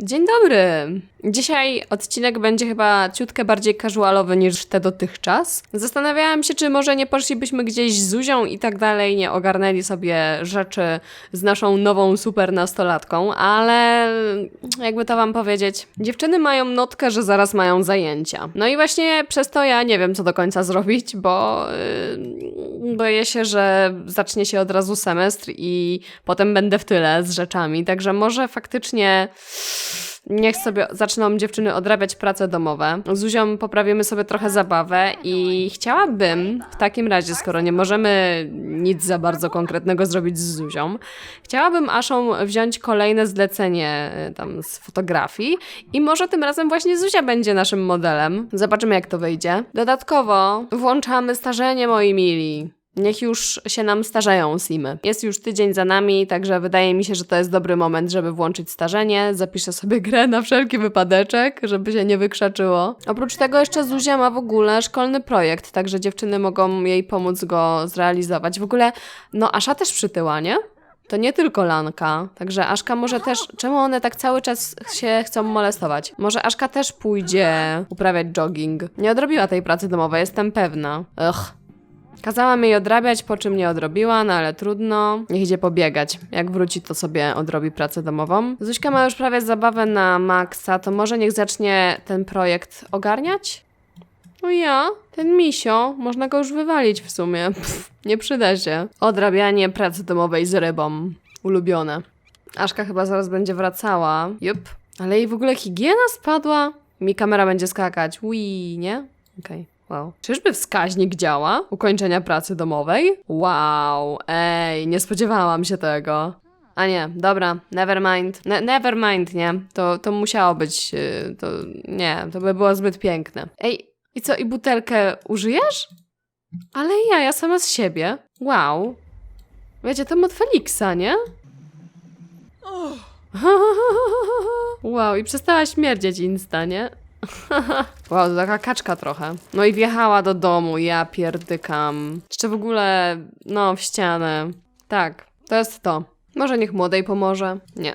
Dzień dobry! Dzisiaj odcinek będzie chyba ciutkę bardziej casualowy niż te dotychczas. Zastanawiałam się, czy może nie poszlibyśmy gdzieś z Zuzią i tak dalej, nie ogarnęli sobie rzeczy z naszą nową super nastolatką, ale jakby to wam powiedzieć, dziewczyny mają notkę, że zaraz mają zajęcia. No i właśnie przez to ja nie wiem, co do końca zrobić, bo yy, boję się, że zacznie się od razu semestr i potem będę w tyle z rzeczami, także może faktycznie niech sobie zaczną dziewczyny odrabiać prace domowe. Z poprawimy sobie trochę zabawę i chciałabym w takim razie, skoro nie możemy nic za bardzo konkretnego zrobić z Zuzią, chciałabym Aszą wziąć kolejne zlecenie y, tam z fotografii i może tym razem właśnie Zuzia będzie naszym modelem. Zobaczymy jak to wyjdzie. Dodatkowo włączamy starzenie, moi mili. Niech już się nam starzeją simy. Jest już tydzień za nami, także wydaje mi się, że to jest dobry moment, żeby włączyć starzenie. Zapiszę sobie grę na wszelki wypadeczek, żeby się nie wykrzaczyło. Oprócz tego jeszcze Zuzia ma w ogóle szkolny projekt, także dziewczyny mogą jej pomóc go zrealizować. W ogóle, no Asza też przytyła, nie? To nie tylko Lanka, także Aszka może też. Czemu one tak cały czas się chcą molestować? Może Aszka też pójdzie uprawiać jogging. Nie odrobiła tej pracy domowej, jestem pewna. Ugh. Kazałam jej odrabiać, po czym nie odrobiła, no ale trudno. Niech idzie pobiegać. Jak wróci, to sobie odrobi pracę domową. Zuśka ma już prawie zabawę na maksa, to może niech zacznie ten projekt ogarniać? No ja, ten misio, można go już wywalić w sumie. Pff, nie przyda się. Odrabianie pracy domowej z rybą. Ulubione. Aszka chyba zaraz będzie wracała. Jup. Ale jej w ogóle higiena spadła? Mi kamera będzie skakać. Ui, nie? Okej. Wow. Czyżby wskaźnik działa? Ukończenia pracy domowej? Wow, ej, nie spodziewałam się tego. A nie, dobra, never mind. Ne never mind, nie? To, to musiało być, yy, to nie, to by było zbyt piękne. Ej, i co, i butelkę użyjesz? Ale ja, ja sama z siebie. Wow. Wiecie, to od Feliksa, nie? Wow, i przestała śmierdzieć insta, nie? Wow, to taka kaczka trochę. No i wjechała do domu, ja pierdykam. Jeszcze w ogóle, no, w ścianę. Tak, to jest to. Może niech młodej pomoże? Nie.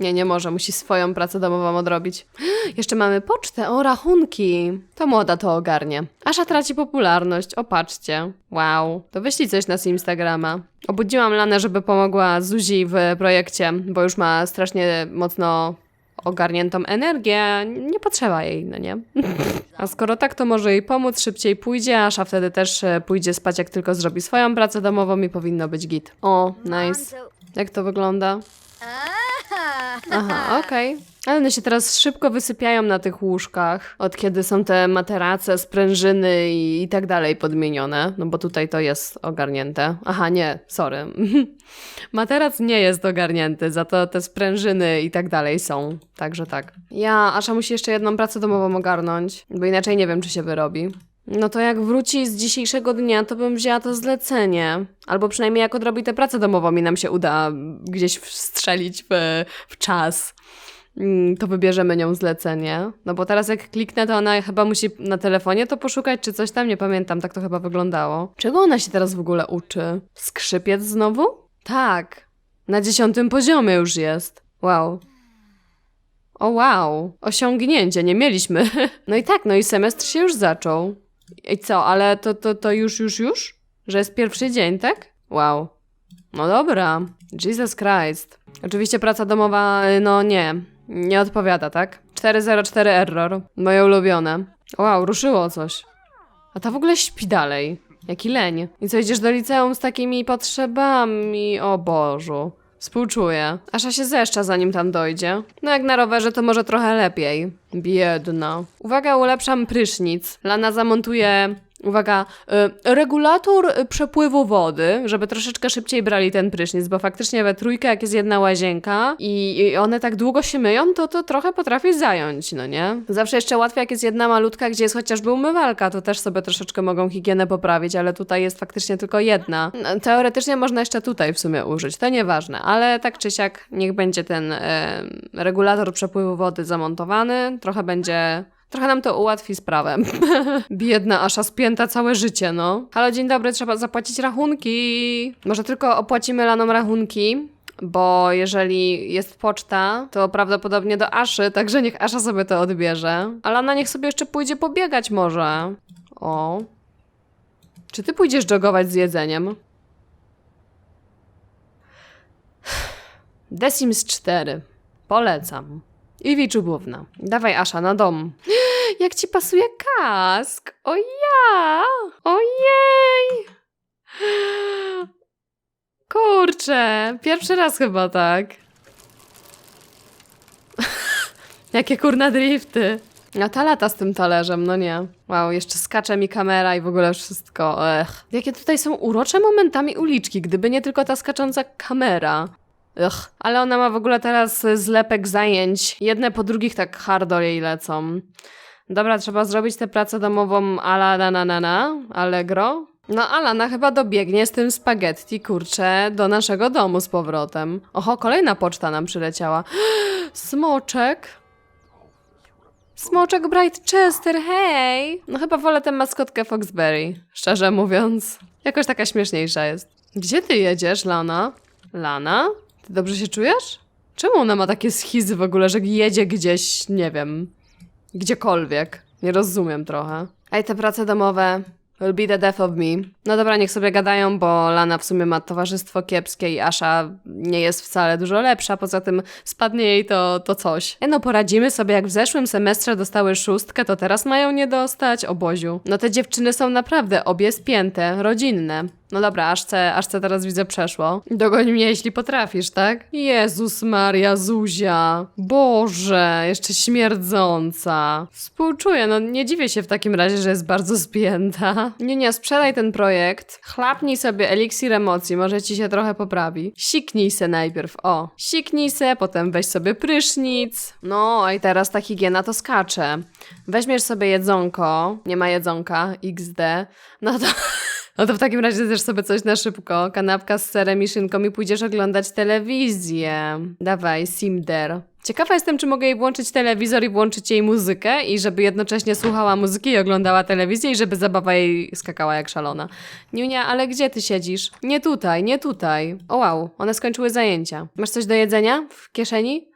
Nie, nie może, musi swoją pracę domową odrobić. Jeszcze mamy pocztę, o rachunki. To młoda to ogarnie. Asza traci popularność, opatrzcie. Wow, to wyślij coś na Instagrama. Obudziłam Lanę, żeby pomogła Zuzi w projekcie, bo już ma strasznie mocno ogarniętą energię, nie potrzeba jej, no nie? A skoro tak, to może jej pomóc, szybciej pójdzie, Asza wtedy też e, pójdzie spać, jak tylko zrobi swoją pracę domową i powinno być git. O, nice. Jak to wygląda? Aha, okej. Ale one się teraz szybko wysypiają na tych łóżkach, od kiedy są te materace, sprężyny i, i tak dalej podmienione, no bo tutaj to jest ogarnięte. Aha, nie, sorry. Materac nie jest ogarnięty, za to te sprężyny i tak dalej są, także tak. Ja, Asza musi jeszcze jedną pracę domową ogarnąć, bo inaczej nie wiem, czy się wyrobi. No to jak wróci z dzisiejszego dnia, to bym wzięła to zlecenie. Albo przynajmniej jak odrobi tę pracę domową i nam się uda gdzieś wstrzelić w, w czas, to wybierzemy nią zlecenie. No bo teraz jak kliknę, to ona chyba musi na telefonie to poszukać, czy coś tam, nie pamiętam, tak to chyba wyglądało. Czego ona się teraz w ogóle uczy? Skrzypiec znowu? Tak. Na dziesiątym poziomie już jest. Wow. O wow, osiągnięcie, nie mieliśmy. No i tak, no i semestr się już zaczął. I co, ale to, to, to już, już, już? Że jest pierwszy dzień, tak? Wow. No dobra. Jesus Christ. Oczywiście praca domowa, y, no nie, nie odpowiada, tak? 404 error. Moje ulubione. Wow, ruszyło coś. A ta w ogóle śpi dalej. Jaki leń. I co, idziesz do liceum z takimi potrzebami? O Bożu. Współczuję. Asza się zeszcza, zanim tam dojdzie. No jak na rowerze, to może trochę lepiej. Biedna. Uwaga, ulepszam prysznic. Lana zamontuje... Uwaga, y, regulator y, przepływu wody, żeby troszeczkę szybciej brali ten prysznic, bo faktycznie we trójkę, jak jest jedna łazienka i, one tak długo się myją, to to trochę potrafi zająć, no nie? Zawsze jeszcze łatwiej, jak jest jedna malutka, gdzie jest chociażby umywalka, to też sobie troszeczkę mogą higienę poprawić, ale tutaj jest faktycznie tylko jedna. No, Teoretycznie można jeszcze tutaj w sumie użyć, to nieważne, ale tak czy siak niech będzie ten e, regulator przepływu wody zamontowany, trochę będzie Trochę nam to ułatwi sprawę. Biedna Asza spięta całe życie, no. Halo, dzień dobry, trzeba zapłacić rachunki. Może tylko opłacimy lanom rachunki. bo jeżeli jest poczta, to prawdopodobnie do Aszy, także niech Asza sobie to odbierze. Ale ona niech sobie jeszcze pójdzie pobiegać może. O. Czy ty pójdziesz jogować z jedzeniem? The Sims 4. Polecam. I Wiczubówna. Dawaj Asza na dom. Jak ci pasuje kask? O ja! Ojej! Kurczę, pierwszy raz chyba tak. Jakie kurna drifty. A ta lata z tym talerzem, no nie. Wow, jeszcze skacze mi kamera i w ogóle wszystko. Ech. Jakie tutaj są urocze momentami uliczki, gdyby nie tylko ta skacząca kamera. Ech. Ale ona ma w ogóle teraz zlepek zajęć. Jedne po drugich tak hardo jej lecą. Dobra, trzeba zrobić tę pracę domową ala na na na na, Allegro. No Alana chyba dobiegnie z tym spaghetti, kurczę, do naszego domu z powrotem. Oho, kolejna poczta nam przyleciała. Smoczek. Smoczek Bright Chester, hej! No chyba wolę tę maskotkę Foxberry, szczerze mówiąc. Jakoś taka śmieszniejsza jest. Gdzie ty jedziesz, Lana? Lana? Ty dobrze się czujesz? Czemu ona ma takie schizy w ogóle, że jedzie gdzieś, nie wiem, gdziekolwiek? Nie rozumiem trochę. Ej, te prace domowe will be the death of me. No dobra, niech sobie gadają, bo Lana w sumie ma towarzystwo kiepskie i Asha nie jest wcale dużo lepsza, poza tym spadnie jej to, to coś. E no, poradzimy sobie, jak w zeszłym semestrze dostały szóstkę, to teraz mają nie dostać, oboziu. No te dziewczyny są naprawdę obie spięte, rodzinne. No dobra, Aszce, Aszce teraz widzę przeszło. Dogoń mnie, jeśli potrafisz, tak? Jezus Maria, Zuzia. Boże, jeszcze śmierdząca. Współczuję, no nie dziwię się w takim razie, że jest bardzo spięta. Nie, nie, sprzedaj ten projekt. Chlapnij sobie eliksir emocji, może ci się trochę poprawi. Siknij se najpierw, o. Siknij se, potem weź sobie prysznic. No, i teraz ta higiena to skacze. Weźmiesz sobie jedzonko, nie ma jedzonka, XD, no to... No to w takim razie zjesz sobie coś na szybko, kanapka z serem i szynką i pójdziesz oglądać telewizję. Dawaj, Simder. Ciekawa jestem, czy mogę jej włączyć telewizor i włączyć jej muzykę i żeby jednocześnie słuchała muzyki i oglądała telewizję i żeby zabawa jej skakała jak szalona. Niunia, ale gdzie ty siedzisz? Nie tutaj, nie tutaj. O wow, one skończyły zajęcia. Masz coś do jedzenia w kieszeni?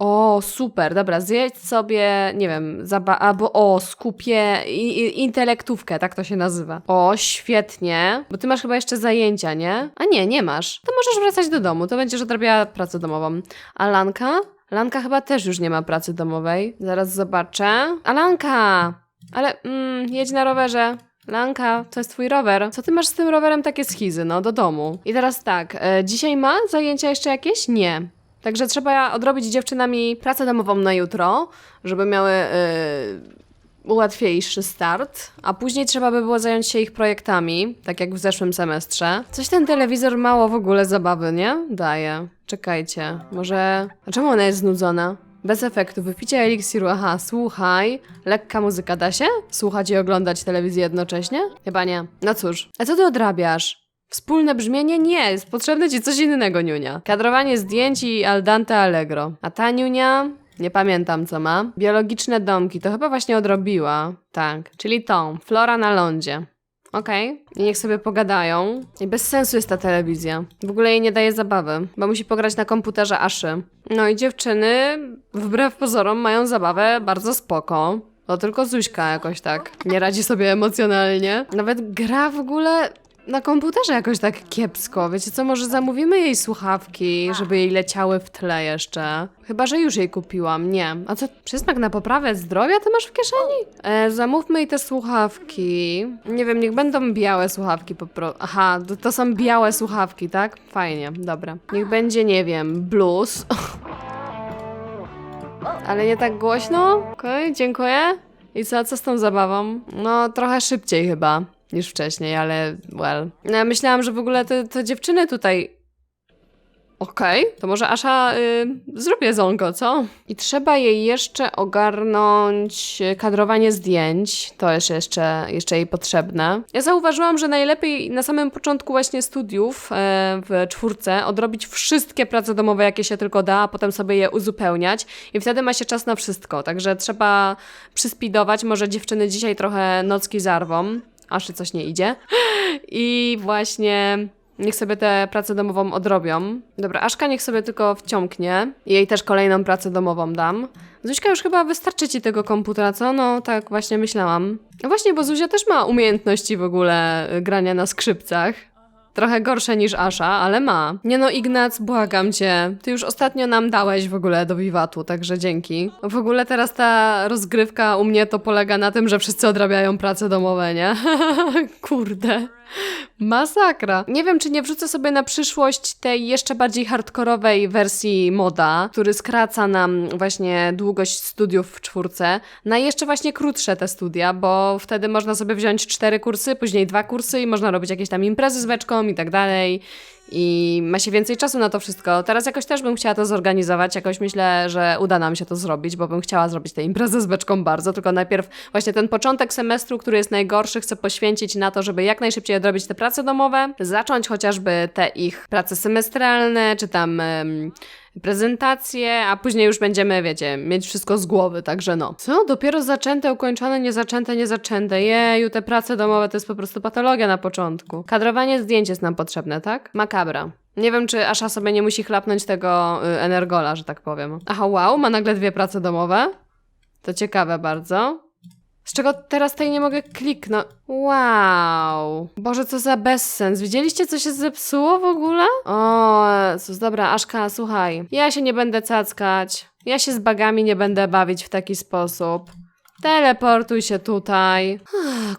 O, super, dobra, zjedź sobie, nie wiem, zaba- albo o, skupię i, i, intelektówkę, tak to się nazywa. O, świetnie, bo ty masz chyba jeszcze zajęcia, nie? A nie, nie masz. To możesz wracać do domu, to będziesz odrobiła pracę domową. A Lanka? Lanka chyba też już nie ma pracy domowej. Zaraz zobaczę. Alanka! Ale, mm, jedź na rowerze. Lanka, to jest twój rower. Co ty masz z tym rowerem takie schizy, no, do domu? I teraz tak, e, dzisiaj ma zajęcia jeszcze jakieś? Nie. Także trzeba odrobić dziewczynami pracę domową na jutro, żeby miały yy, łatwiejszy start, a później trzeba by było zająć się ich projektami, tak jak w zeszłym semestrze. Coś ten telewizor mało w ogóle zabawy, nie? Daje. Czekajcie, może... A czemu ona jest znudzona? Bez efektu, wypicie eliksiru, aha, słuchaj. Lekka muzyka, da się? Słuchać i oglądać telewizję jednocześnie? Chyba nie. No cóż, a co ty odrabiasz? Wspólne brzmienie? Nie, jest potrzebne ci coś innego, Niunia. Kadrowanie zdjęć i al dente allegro. A ta Niunia? Nie pamiętam co ma. Biologiczne domki, to chyba właśnie odrobiła. Tak, czyli tą, Flora na lądzie. Okej, i niech sobie pogadają. I bez sensu jest ta telewizja. W ogóle jej nie daje zabawy, bo musi pograć na komputerze Aszy. No i dziewczyny, wbrew pozorom, mają zabawę bardzo spoko. To tylko Zuśka jakoś tak nie radzi sobie emocjonalnie. Nawet gra w ogóle na komputerze jakoś tak kiepsko. Wiecie co, może zamówimy jej słuchawki, żeby jej leciały w tle jeszcze. Chyba, że już jej kupiłam. Nie. A co, przysmak na poprawę zdrowia ty masz w kieszeni? E, zamówmy jej te słuchawki. Nie wiem, niech będą białe słuchawki po prostu. Aha, to, to są białe słuchawki, tak? Fajnie, dobra. Niech będzie, nie wiem, blues. Ale nie tak głośno? Okej, dziękuję. I co, co z tą zabawą? No, trochę szybciej chyba niż wcześniej, ale well. No, ja myślałam, że w ogóle te, te dziewczyny tutaj. Okej, to może Asza y, zrób jedzonko, co? I trzeba jej jeszcze ogarnąć y, kadrowanie zdjęć. To jest jeszcze, jeszcze jej potrzebne. Ja zauważyłam, że najlepiej na samym początku właśnie studiów e, w czwórce odrobić wszystkie prace domowe, jakie się tylko da, a potem sobie je uzupełniać i wtedy ma się czas na wszystko. Także trzeba przyspidować. Może dziewczyny dzisiaj trochę nocki zarwą. Aszy coś nie idzie. I właśnie Niech sobie tę pracę domową odrobią. Dobra, Aszka niech sobie tylko wciągnie. Jej też kolejną pracę domową dam. Zuśka już chyba wystarczy ci tego komputera, co? No tak właśnie myślałam. No właśnie, bo Zuzia też ma umiejętności w ogóle y, grania na skrzypcach. Trochę gorsze niż Asza, ale ma. Nie no, Ignac, błagam cię. Ty już ostatnio nam dałeś w ogóle do wiwatu, także dzięki. W ogóle teraz ta rozgrywka u mnie to polega na tym, że wszyscy odrabiają prace domowe, nie? Kurde. Masakra. Nie wiem, czy nie wrzucę sobie na przyszłość tej jeszcze bardziej hardkorowej wersji moda, który skraca nam właśnie długość studiów w czwórce, na jeszcze właśnie krótsze te studia, bo wtedy można sobie wziąć cztery kursy, później dwa kursy i można robić jakieś tam imprezy z beczką i tak dalej. I ma się więcej czasu na to wszystko. Teraz jakoś też bym chciała to zorganizować. Jakoś myślę, że uda nam się to zrobić, bo bym chciała zrobić tę imprezę z beczką bardzo. Tylko najpierw właśnie ten początek semestru, który jest najgorszy, chcę poświęcić na to, żeby jak najszybciej odrobić te prace domowe, zacząć chociażby te ich prace semestralne, czy tam. Prezentacje, a później już będziemy, wiecie, mieć wszystko z głowy, także no. Co? Dopiero zaczęte, ukończone, niezaczęte, niezaczęte. Jeju, te prace domowe to jest po prostu patologia na początku. Kadrowanie zdjęć jest nam potrzebne, tak? Makabra. Nie wiem, czy Asza sobie nie musi chlapnąć tego y, energola, że tak powiem. Aha, wow, ma nagle dwie prace domowe? To ciekawe bardzo. Z czego teraz tej nie mogę kliknąć? Wow. Boże, co za bezsens. Widzieliście, co się zepsuło w ogóle? O, Jezus, dobra, Aszka, słuchaj. Ja się nie będę cackać. Ja się z bagami nie będę bawić w taki sposób. Teleportuj się tutaj.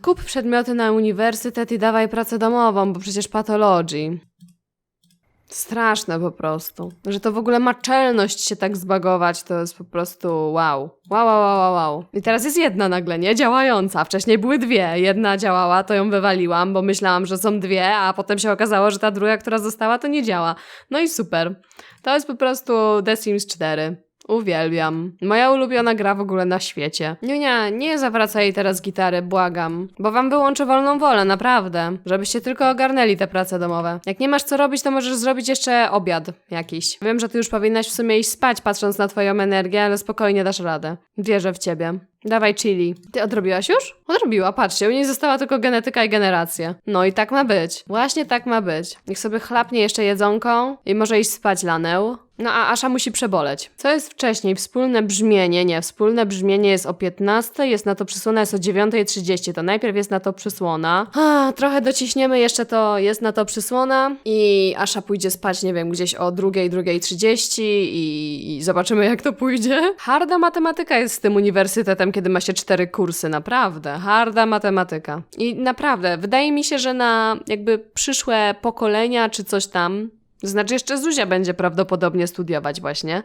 Kup przedmioty na uniwersytet i dawaj pracę domową, bo przecież patologii. Straszne po prostu. Że to w ogóle ma czelność się tak zbagować, to jest po prostu wow. Wow, wow, wow, wow. I teraz jest jedna nagle, nie? Działająca. Wcześniej były dwie. Jedna działała, to ją wywaliłam, bo myślałam, że są dwie, a potem się okazało, że ta druga, która została, to nie działa. No i super. To jest po prostu The Sims 4. Uwielbiam. Moja ulubiona gra w ogóle na świecie. Niunia, nie zawracaj teraz gitary, błagam. Bo wam wyłączę wolną wolę, naprawdę. Żebyście tylko ogarnęli te prace domowe. Jak nie masz co robić, to możesz zrobić jeszcze obiad jakiś. Wiem, że ty już powinnaś w sumie iść spać, patrząc na twoją energię, ale spokojnie dasz radę. Wierzę w ciebie. Dawaj chili. Ty odrobiłaś już? Odrobiła, patrzcie, u niej została tylko genetyka i generacja. No i tak ma być. Właśnie tak ma być. Niech sobie chlapnie jeszcze jedzonko i może iść spać lanę. No a Asza musi przeboleć. Co jest wcześniej? Wspólne brzmienie. Nie, wspólne brzmienie jest o 15, jest na to przysłona, jest o 9.30. To najpierw jest na to przysłona. A, trochę dociśniemy, jeszcze to jest na to przysłona i Asza pójdzie spać, nie wiem, gdzieś o 2, 2.30 i, i zobaczymy jak to pójdzie. Harda matematyka jest z tym uniwersytetem, kiedy ma się cztery kursy, naprawdę. Harda matematyka. I naprawdę, wydaje mi się, że na jakby przyszłe pokolenia czy coś tam, znaczy jeszcze Zuzia będzie prawdopodobnie studiować właśnie,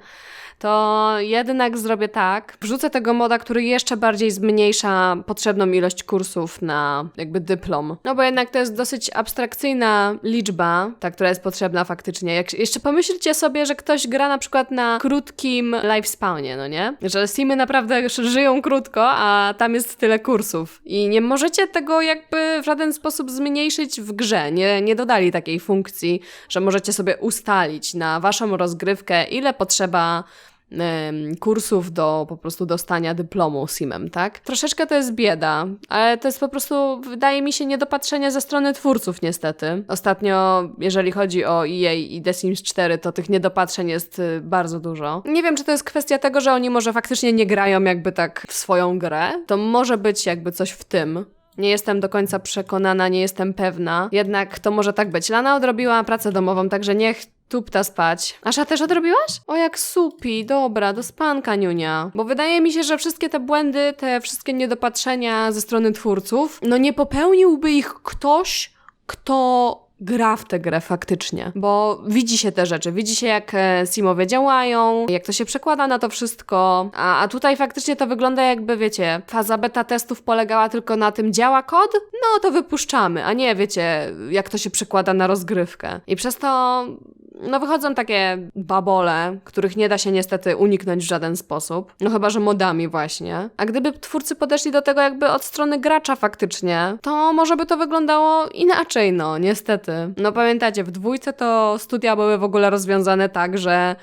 to jednak zrobię tak, wrzucę tego moda, który jeszcze bardziej zmniejsza potrzebną ilość kursów na jakby dyplom. No bo jednak to jest dosyć abstrakcyjna liczba, ta, która jest potrzebna faktycznie. Jak jeszcze pomyślcie sobie, że ktoś gra na przykład na krótkim lifespawnie, no nie? Że Simy naprawdę żyją krótko, a tam jest tyle kursów. I nie możecie tego jakby w żaden sposób zmniejszyć w grze. Nie, nie dodali takiej funkcji, że możecie sobie ustalić na waszą rozgrywkę, ile potrzeba kursów do po prostu dostania dyplomu SIM-em, tak? Troszeczkę to jest bieda, ale to jest po prostu, wydaje mi się, niedopatrzenie ze strony twórców niestety. Ostatnio, jeżeli chodzi o EA i The Sims 4, to tych niedopatrzeń jest y, bardzo dużo. Nie wiem, czy to jest kwestia tego, że oni może faktycznie nie grają jakby tak w swoją grę. To może być jakby coś w tym. Nie jestem do końca przekonana, nie jestem pewna. Jednak to może tak być. Lana odrobiła pracę domową, także niech tupta spać. Asza też odrobiłaś? O, jak supi. Dobra, do spanka, Niunia. Bo wydaje mi się, że wszystkie te błędy, te wszystkie niedopatrzenia ze strony twórców, no nie popełniłby ich ktoś, kto gra w tę grę faktycznie, bo widzi się te rzeczy, widzi się jak e, simowie działają, jak to się przekłada na to wszystko, a, a tutaj faktycznie to wygląda jakby, wiecie, faza beta testów polegała tylko na tym, działa kod? No to wypuszczamy, a nie, wiecie, jak to się przekłada na rozgrywkę. I przez to no wychodzą takie babole, których nie da się niestety uniknąć w żaden sposób. No chyba, że modami właśnie. A gdyby twórcy podeszli do tego jakby od strony gracza faktycznie, to może by to wyglądało inaczej, no niestety. No pamiętacie, w dwójce to studia były w ogóle rozwiązane tak, że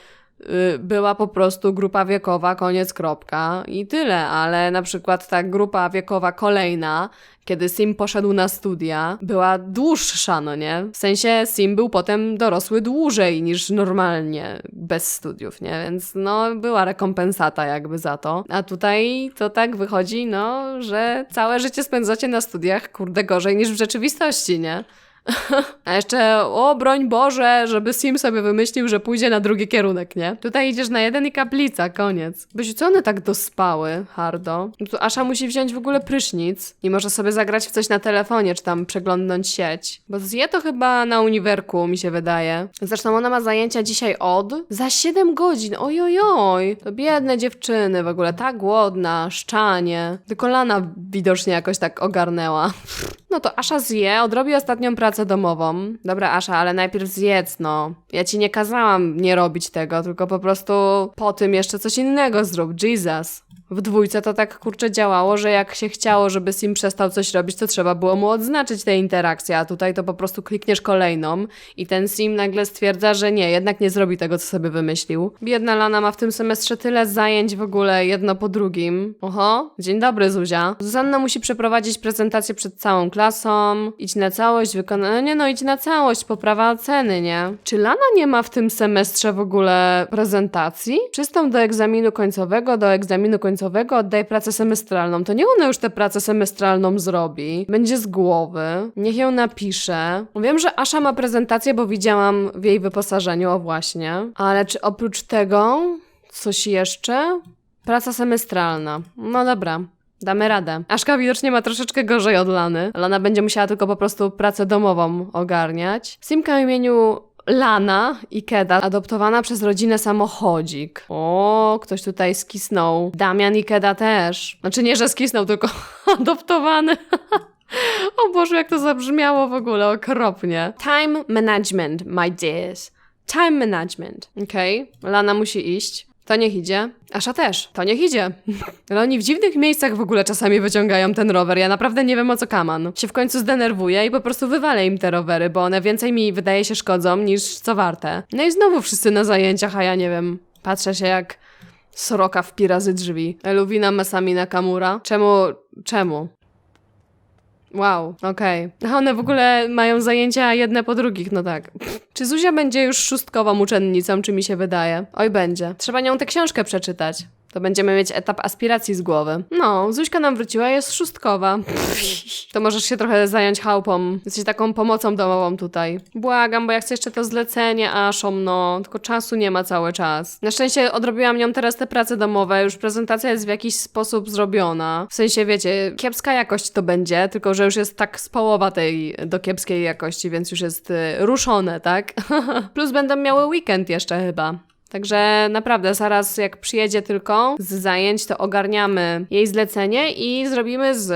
była po prostu grupa wiekowa, koniec, kropka i tyle, ale na przykład ta grupa wiekowa kolejna, kiedy Sim poszedł na studia, była dłuższa, no nie? W sensie Sim był potem dorosły dłużej niż normalnie bez studiów, nie? Więc no była rekompensata jakby za to. A tutaj to tak wychodzi, no, że całe życie spędzacie na studiach, kurde, gorzej niż w rzeczywistości, nie? A jeszcze, o broń Boże, żeby Sim sobie wymyślił, że pójdzie na drugi kierunek, nie? Tutaj idziesz na jeden i kaplica, koniec. Byś co one tak dospały, hardo? No tu Asza musi wziąć w ogóle prysznic i może sobie zagrać w coś na telefonie, czy tam przeglądnąć sieć. Bo zje to chyba na uniwerku, mi się wydaje. Zresztą ona ma zajęcia dzisiaj od za 7 godzin, ojojoj. To biedne dziewczyny w ogóle, tak głodna, szczanie. Tylko Lana widocznie jakoś tak ogarnęła. No to Asza zje, odrobi ostatnią pracę domową. Dobra, Asza, ale najpierw zjedz, no. Ja ci nie kazałam nie robić tego, tylko po prostu po tym jeszcze coś innego zrób. Jesus. W dwójce to tak kurczę działało, że jak się chciało, żeby Sim przestał coś robić, to trzeba było mu odznaczyć tę interakcję, a tutaj to po prostu klikniesz kolejną i ten Sim nagle stwierdza, że nie, jednak nie zrobi tego, co sobie wymyślił. Biedna Lana ma w tym semestrze tyle zajęć w ogóle, jedno po drugim. Oho, dzień dobry Zuzia. Zuzanna musi przeprowadzić prezentację przed całą klasą, idź na całość, wykonać, no no, idź na całość, poprawa oceny, nie? Czy Lana nie ma w tym semestrze w ogóle prezentacji? Przystąp do egzaminu końcowego, do egzaminu końcowego oddaj pracę semestralną. To nie ona już tę pracę semestralną zrobi. Będzie z głowy. Niech ją napisze. Wiem, że Asza ma prezentację, bo widziałam w jej wyposażeniu, o właśnie. Ale czy oprócz tego coś jeszcze? Praca semestralna. No dobra. Damy radę. Aszka widocznie ma troszeczkę gorzej od Lany. Lana będzie musiała tylko po prostu pracę domową ogarniać. Simka o imieniu Lana i Keda, adoptowana przez rodzinę samochodzik. O, ktoś tutaj skisnął. Damian i Keda też. Znaczy nie, że skisnął, tylko adoptowany. o Boże, jak to zabrzmiało w ogóle okropnie. Time management, my dears. Time management. Okej, Lana musi iść. To niech idzie. Asza też. To niech idzie. Ale oni w dziwnych miejscach w ogóle czasami wyciągają ten rower. Ja naprawdę nie wiem o co kaman. Się w końcu zdenerwuję i po prostu wywalę im te rowery, bo one więcej mi wydaje się szkodzą niż co warte. No i znowu wszyscy na zajęciach, a ja nie wiem. Patrzę się jak sroka w pirazy drzwi. Eluwina Masami Nakamura. Czemu? Czemu? Wow, okej. A one w ogóle mają zajęcia jedne po drugich, no tak. Czy Zuzia będzie już szóstkową uczennicą, czy mi się wydaje? Oj, będzie. Trzeba nią tę książkę przeczytać. To będziemy mieć etap aspiracji z głowy. No, Zuśka nam wróciła, jest szóstkowa. To możesz się trochę zająć chałupą. Jesteś taką pomocą domową tutaj. Błagam, bo ja chcę jeszcze to zlecenie Aszą, no. Tylko czasu nie ma cały czas. Na szczęście odrobiłam nią teraz te prace domowe. Już prezentacja jest w jakiś sposób zrobiona. W sensie, wiecie, kiepska jakość to będzie, tylko że już jest tak z połowa tej do kiepskiej jakości, więc już jest y, ruszone, tak? Plus będą miały weekend jeszcze chyba. Także naprawdę, zaraz jak przyjedzie tylko z zajęć, to ogarniamy jej zlecenie i zrobimy z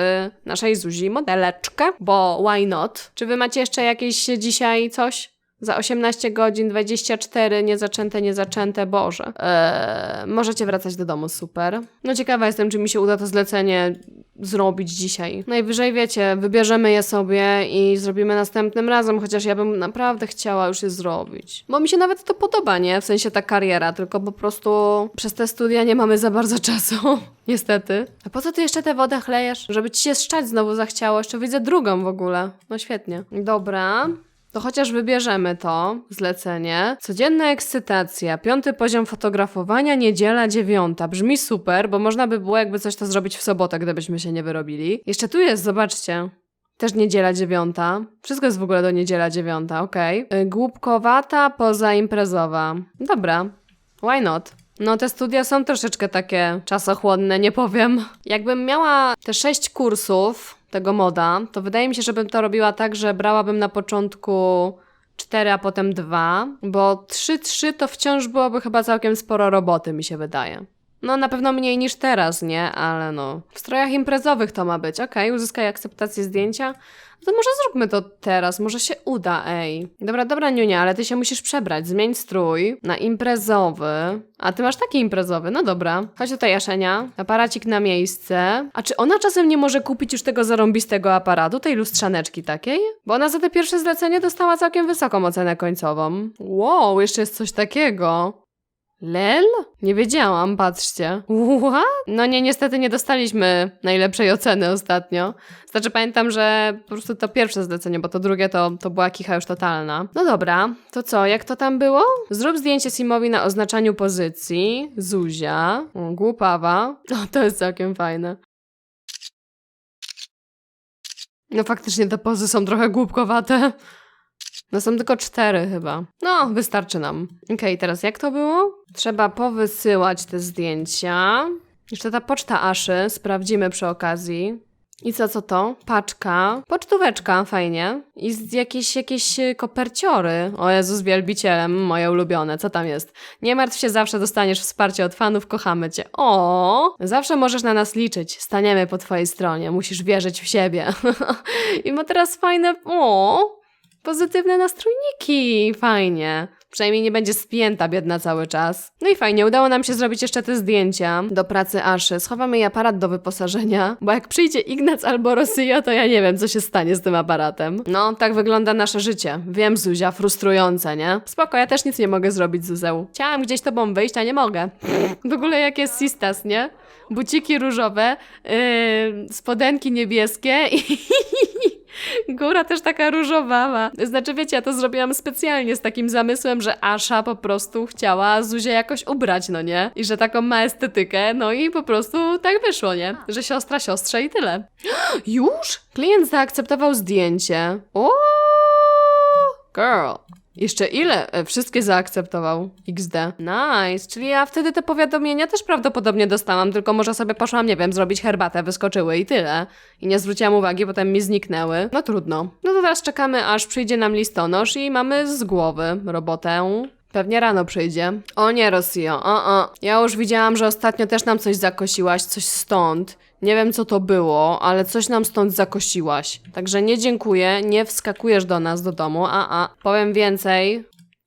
naszej Zuzi modeleczkę, bo why not? Czy wy macie jeszcze jakieś dzisiaj coś? Za 18 godzin, 24, niezaczęte, niezaczęte, Boże. Eee, możecie wracać do domu, super. No ciekawa jestem, czy mi się uda to zlecenie zrobić dzisiaj. Najwyżej wiecie, wybierzemy je sobie i zrobimy następnym razem, chociaż ja bym naprawdę chciała już je zrobić. Bo mi się nawet to podoba, nie? W sensie ta kariera, tylko po prostu przez te studia nie mamy za bardzo czasu. Niestety. A po co ty jeszcze tę wodę chlejesz? Żeby ci się szczać znowu zachciało. Jeszcze widzę drugą w ogóle. No świetnie. Dobra. To chociaż wybierzemy to zlecenie. Codzienna ekscytacja, piąty poziom fotografowania, niedziela dziewiąta. Brzmi super, bo można by było jakby coś to zrobić w sobotę, gdybyśmy się nie wyrobili. Jeszcze tu jest, zobaczcie. Też niedziela dziewiąta. Wszystko jest w ogóle do niedziela dziewiąta, okej. Y, Głupkowata, pozaimprezowa. Dobra, why not? No, te studia są troszeczkę takie czasochłonne, nie powiem. Jakbym miała te sześć kursów tego moda, to wydaje mi się, żebym to robiła tak, że brałabym na początku cztery, a potem dwa, bo trzy, trzy to wciąż byłoby chyba całkiem sporo roboty, mi się wydaje. No, na pewno mniej niż teraz, nie? Ale no. W strojach imprezowych to ma być. Okej, uzyskaj akceptację zdjęcia. No to może zróbmy to teraz, może się uda, ej. Dobra, dobra, Niunia, ale ty się musisz przebrać. Zmień strój na imprezowy. A ty masz taki imprezowy, no dobra. Chodź tutaj, Jaszenia. Aparacik na miejsce. A czy ona czasem nie może kupić już tego zarąbistego aparatu, tej lustrzaneczki takiej? Bo ona za te pierwsze zlecenie dostała całkiem wysoką ocenę końcową. Wow, jeszcze jest coś takiego. Lel? Nie wiedziałam, patrzcie. What? No nie, niestety nie dostaliśmy najlepszej oceny ostatnio. Znaczy pamiętam, że po prostu to pierwsze zlecenie, bo to drugie to, to była kicha już totalna. No dobra, to co, jak to tam było? Zrób zdjęcie Simowi na oznaczaniu pozycji. Zuzia. Głupawa. O, to jest całkiem fajne. No faktycznie te pozy są trochę głupkowate. No są tylko cztery chyba. No, wystarczy nam. Okej, teraz jak to było? Trzeba powysyłać te zdjęcia. Jeszcze ta poczta Aszy, sprawdzimy przy okazji. I co, co to? Paczka. Pocztóweczka, fajnie. I z jakieś, jakieś e, koperciory. O Jezus, wielbicielem, moje ulubione. Co tam jest? Nie martw się, zawsze dostaniesz wsparcie od fanów, kochamy cię. O, zawsze możesz na nas liczyć. Staniemy po twojej stronie. Musisz wierzyć w siebie. I ma teraz fajne... O, pozytywne nastrójniki. Fajnie. Przynajmniej nie będzie spięta biedna cały czas. No i fajnie, udało nam się zrobić jeszcze te zdjęcia do pracy Aszy. Schowamy jej aparat do wyposażenia, bo jak przyjdzie Ignac albo Rosyja, to ja nie wiem, co się stanie z tym aparatem. No, tak wygląda nasze życie. Wiem, Zuzia, frustrujące, nie? Spoko, ja też nic nie mogę zrobić, Zuzeł. Chciałam gdzieś tobą wyjść, a nie mogę. W ogóle jak jest sistas, nie? Buciki różowe, yy, spodenki niebieskie i Góra też taka różowawa. Znaczy, wiecie, ja to zrobiłam specjalnie z takim zamysłem, że Asza po prostu chciała Zuzię jakoś ubrać, no nie? I że taką ma estetykę, no i po prostu tak wyszło, nie? Że siostra siostrze i tyle. Już? Klient zaakceptował zdjęcie. O, girl. Jeszcze ile? E, Wszystkie zaakceptował. XD. Nice. Czyli ja wtedy te powiadomienia też prawdopodobnie dostałam, tylko może sobie poszłam, nie wiem, zrobić herbatę, wyskoczyły i tyle. I nie zwróciłam uwagi, potem mi zniknęły. No trudno. No to teraz czekamy, aż przyjdzie nam listonosz i mamy z głowy robotę. Pewnie rano przyjdzie. O nie, Rosjo, o, o. Ja już widziałam, że ostatnio też nam coś zakosiłaś, coś stąd. Nie wiem, co to było, ale coś nam stąd zakosiłaś. Także nie dziękuję, nie wskakujesz do nas do domu, a, a. Powiem więcej.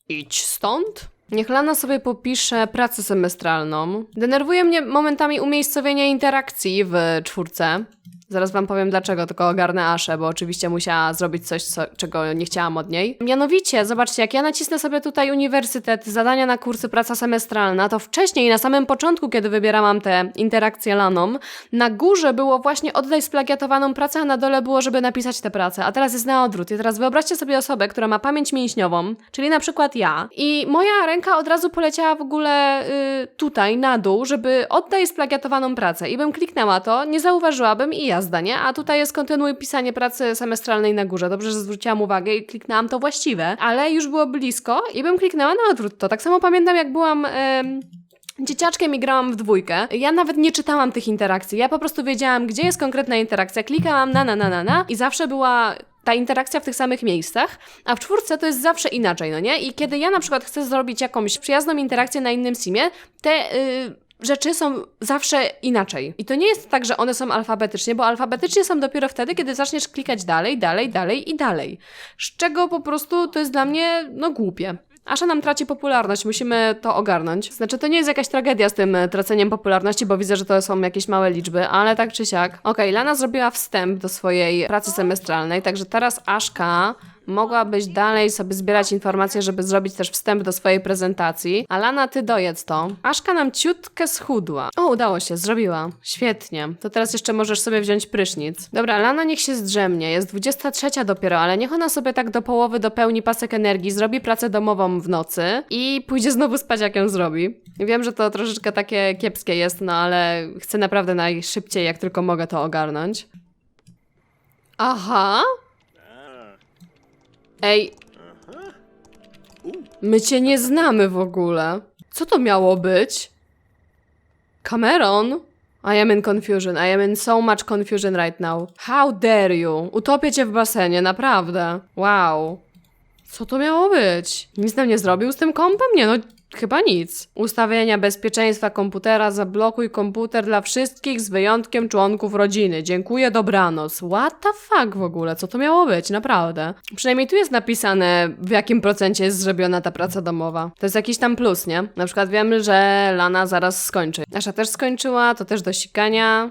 Idź stąd. Niech Lana sobie popisze pracę semestralną. Denerwuje mnie momentami umiejscowienie interakcji w czwórce. Zaraz wam powiem dlaczego, tylko ogarnę Aszę, bo oczywiście musiała zrobić coś, co, czego nie chciałam od niej. Mianowicie, zobaczcie, jak ja nacisnę sobie tutaj uniwersytet, zadania na kursy, praca semestralna, to wcześniej, na samym początku, kiedy wybierałam te interakcje laną, na górze było właśnie oddaj splagiatowaną pracę, a na dole było, żeby napisać tę pracę. A teraz jest na odwrót. I teraz wyobraźcie sobie osobę, która ma pamięć mięśniową, czyli na przykład ja, i moja ręka od razu poleciała w ogóle y, tutaj, na dół, żeby oddaj splagiatowaną pracę. I bym kliknęła to, nie zauważyłabym i jazda, nie? A tutaj jest kontynuuj pisanie pracy semestralnej na górze. Dobrze, że zwróciłam uwagę i kliknęłam to właściwe, ale już było blisko i bym kliknęła na odwrót to. Tak samo pamiętam, jak byłam... em, Dzieciaczkiem i grałam w dwójkę. Ja nawet nie czytałam tych interakcji. Ja po prostu wiedziałam, gdzie jest konkretna interakcja. Klikałam na, na, na, na, na i zawsze była ta interakcja w tych samych miejscach, a w czwórce to jest zawsze inaczej, no nie? I kiedy ja na przykład chcę zrobić jakąś przyjazną interakcję na innym simie, te... Yy, rzeczy są zawsze inaczej. I to nie jest tak, że one są alfabetycznie, bo alfabetycznie są dopiero wtedy, kiedy zaczniesz klikać dalej, dalej, dalej i dalej. Z czego po prostu to jest dla mnie, no, głupie. Asza nam traci popularność, musimy to ogarnąć. Znaczy, to nie jest jakaś tragedia z tym e, traceniem popularności, bo widzę, że to są jakieś małe liczby, ale tak czy siak. Okej, Lana zrobiła wstęp do swojej pracy semestralnej, także teraz Aszka mogłabyś dalej sobie zbierać informacje, żeby zrobić też wstęp do swojej prezentacji. Alana, ty dojedz to. Aszka nam ciutkę schudła. O, udało się, zrobiła. Świetnie. To teraz jeszcze możesz sobie wziąć prysznic. Dobra, Lana niech się zdrzemnie. Jest 23 dopiero, ale niech ona sobie tak do połowy dopełni pasek energii, zrobi pracę domową w nocy i pójdzie znowu spać, jak ją zrobi. Wiem, że to troszeczkę takie kiepskie jest, no ale chcę naprawdę najszybciej, jak tylko mogę to ogarnąć. Aha, Ej. My cię nie znamy w ogóle. Co to miało być? Cameron? I am in confusion. I am in so much confusion right now. How dare you? Utopię cię w basenie, naprawdę. Wow. Co to miało być? Nic nam nie zrobił z tym kompem? Nie no, chyba nic. Ustawienia bezpieczeństwa komputera. Zablokuj komputer dla wszystkich z wyjątkiem członków rodziny. Dziękuję, dobranoc. What the fuck w ogóle? Co to miało być? Naprawdę. Przynajmniej tu jest napisane, w jakim procencie jest zrobiona ta praca domowa. To jest jakiś tam plus, nie? Na przykład wiemy, że Lana zaraz skończy. Nasza też skończyła, to też do sikania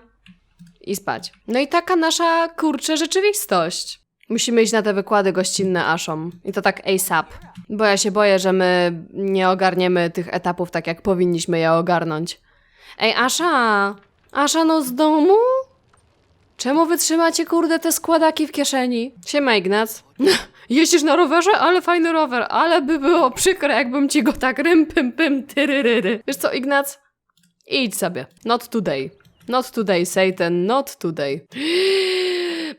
i spać. No i taka nasza kurczę rzeczywistość. Musimy iść na te wykłady gościnne Aszą. I to tak ASAP. Bo ja się boję, że my nie ogarniemy tych etapów tak, jak powinniśmy je ogarnąć. Ej, Asza! Asza, no z domu? Czemu wytrzymacie, kurde, te składaki w kieszeni? Siema, Ignac. Jeździsz na rowerze? Ale fajny rower. Ale by było przykre, jakbym ci go tak rym, pym, pym, tyryryry. Wiesz co, Ignac? Idź sobie. Not today. Not today, Satan. Not today.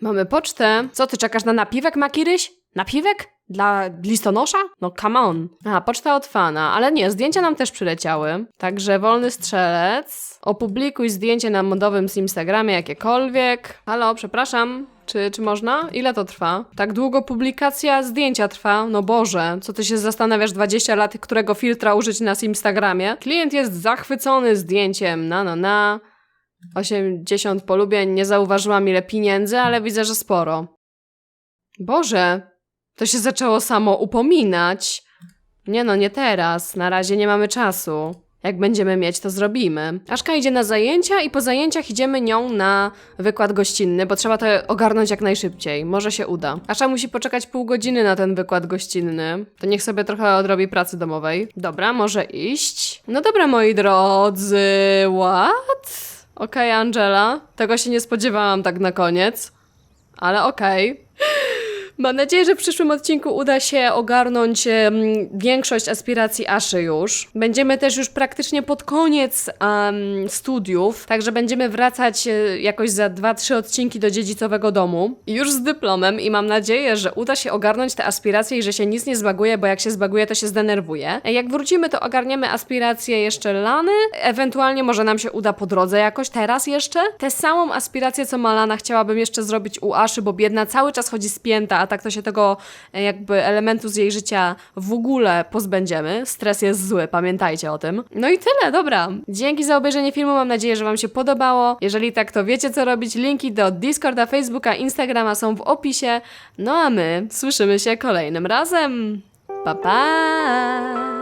Mamy pocztę. Co, ty czekasz na napiwek, Makiryś? Napiwek? Dla listonosza? No come on. A, poczta od fana, ale nie, zdjęcia nam też przyleciały. Także wolny strzelec. Opublikuj zdjęcie na modowym z Instagramie jakiekolwiek. Halo, przepraszam. Czy, czy można? Ile to trwa? Tak długo publikacja zdjęcia trwa? No Boże, co ty się zastanawiasz 20 lat, którego filtra użyć na Instagramie? Klient jest zachwycony zdjęciem, na na na. 80 polubień, nie zauważyłam ile pieniędzy, ale widzę, że sporo. Boże, to się zaczęło samo upominać. Nie no, nie teraz. Na razie nie mamy czasu. Jak będziemy mieć, to zrobimy. Aszka idzie na zajęcia i po zajęciach idziemy nią na wykład gościnny, bo trzeba to ogarnąć jak najszybciej. Może się uda. Asza musi poczekać pół godziny na ten wykład gościnny. To niech sobie trochę odrobi pracy domowej. Dobra, może iść. No dobra, moi drodzy. What? Okej, Angela. Tego się nie spodziewałam tak na koniec. Ale okej. Mam nadzieję, że w przyszłym odcinku uda się ogarnąć większość aspiracji Aszy już. Będziemy też już praktycznie pod koniec em, studiów, także będziemy wracać e, jakoś za 2-3 odcinki do dziedzicowego domu. Już z dyplomem i mam nadzieję, że uda się ogarnąć te aspiracje i że się nic nie zbaguje, bo jak się zbaguje, to się zdenerwuje. Jak wrócimy, to ogarniemy aspiracje jeszcze Lany, ewentualnie może nam się uda po drodze jakoś teraz jeszcze. Tę samą aspirację, co ma Lana, chciałabym jeszcze zrobić u Aszy, bo biedna cały czas chodzi spięta, tak to się tego e, jakby elementu z jej życia w ogóle pozbędziemy. Stres jest zły, pamiętajcie o tym. No i tyle, dobra. Dzięki za obejrzenie filmu, mam nadzieję, że Wam się podobało. Jeżeli tak, to wiecie co robić. Linki do Discorda, Facebooka, Instagrama są w opisie. No a my słyszymy się kolejnym razem. Pa pa!